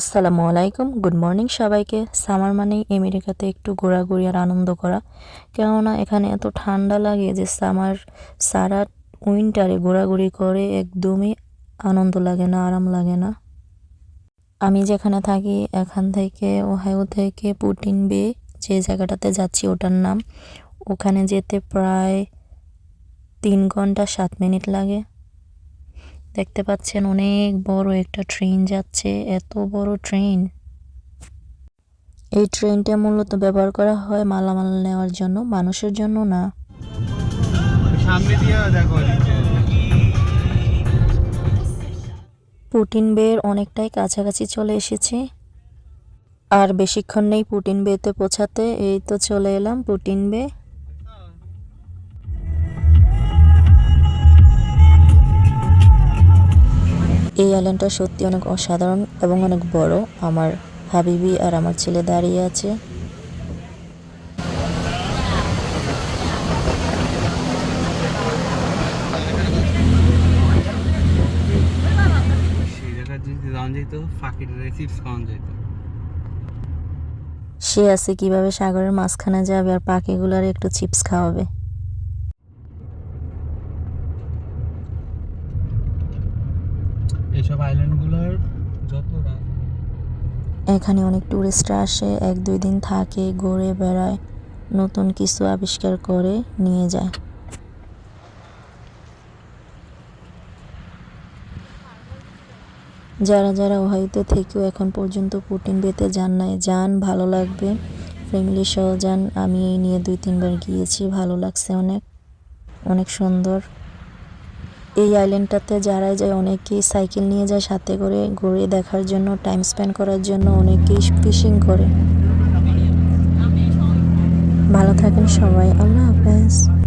আসসালামু আলাইকুম, good morning সবাইকে। সামার মানেই আমেরিকাতে একটু ঘোরাঘুরি আর আনন্দ করা। কেননা এখানে এত ঠান্ডা লাগে যে সামার সারা উইন্টারে ঘোরাঘুরি করে একদমই আনন্দ লাগে না, আরাম লাগে না। আমি যেখানে থাকি, এখান থেকে ওহাইও থেকে পুটিন বে যে জায়গাটাতে যাচ্ছি ওটার নাম। ওখানে যেতে প্রায় তিন ঘণ্টা সাত মিনিট লাগে। দেখতে পাচ্ছেন অনেক বড় একটা ট্রেন যাচ্ছে এত বড় ট্রেন এই ট্রেনটা মূলত ব্যবহার করা হয় মালামাল নেওয়ার জন্য মানুষের জন্য না। সামনে দিয়ে দেখো নিচে। পুটিন বের অনেকটাই কাছাকাছি চলে এসেছি। আর বেশিক্ষণ নেই পুটিন বেতে পৌঁছাতে এই তো চলে এলাম পুটিন বে। এই আইল্যান্ডটা সত্যি অনেক অসাধারণ এবং অনেক বড়। আমার হাবিবি আর আমার ছেলে দাঁড়িয়ে আছে। সে আছে কীভাবে সাগরের মাঝখানে যাবে আর পাখিগুলার একটু চিপস খাওয়াবে। আইল্যান্ডগুলোর যত এখানে অনেক টুরিস্টরা আসে, এক দুই দিন থাকে, ঘুরে বেড়ায়, নতুন কিছু আবিষ্কার করে নিয়ে যায়। যারা যারা ওহাইতে থেকেও এখন পর্যন্ত পুটিন বেতে যান নাই, যান, ভালো লাগবে। ফ্যামিলি সহ যান, আমি এই নিয়ে দুই তিনবার গিয়েছি, ভালো লাগছে অনেক। অনেক সুন্দর। এই আইল্যান্ডটাতে যারাই যায় অনেকেই সাইকেল নিয়ে যায় সাথে করে ঘুরে দেখার জন্য টাইম স্পেন্ড করার জন্য অনেকেই ফিশিং করে। ভালো থাকেন সবাই, আল্লাহ হাফেজ।